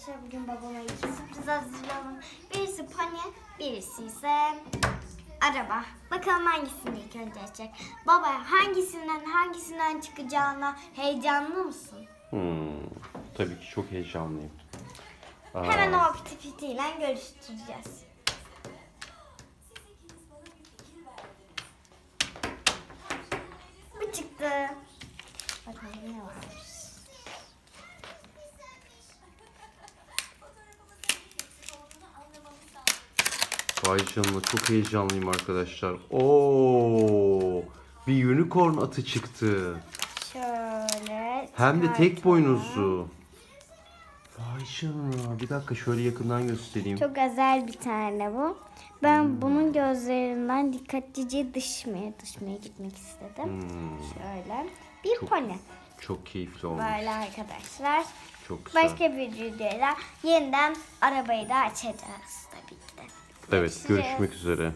arkadaşlar. Bugün babama iki sürpriz hazırladım. Birisi pony, birisi ise araba. Bakalım hangisini ilk önce açacak. Baba hangisinden hangisinden çıkacağına heyecanlı mısın? Hmm, tabii ki çok heyecanlıyım. Aa, Hemen o piti pitiyle görüştüreceğiz. Bu çıktı. Bakalım ne varmış. Vay canına çok heyecanlıyım arkadaşlar. Oo, bir unicorn atı çıktı. Şöyle. Hem de tek boynuzlu. Vay canına. Bir dakika şöyle yakından göstereyim. Çok özel bir tane bu. Ben bunun gözlerinden dikkatlice dışmaya dışmaya gitmek istedim. Hmm, Şöyle. Bir Çok pony. çok keyifli olmuş. Böyle arkadaşlar. Çok güzel. Başka bir videoyla yeniden arabayı da açacağız tabii ki de. Evet görüşmek üzere.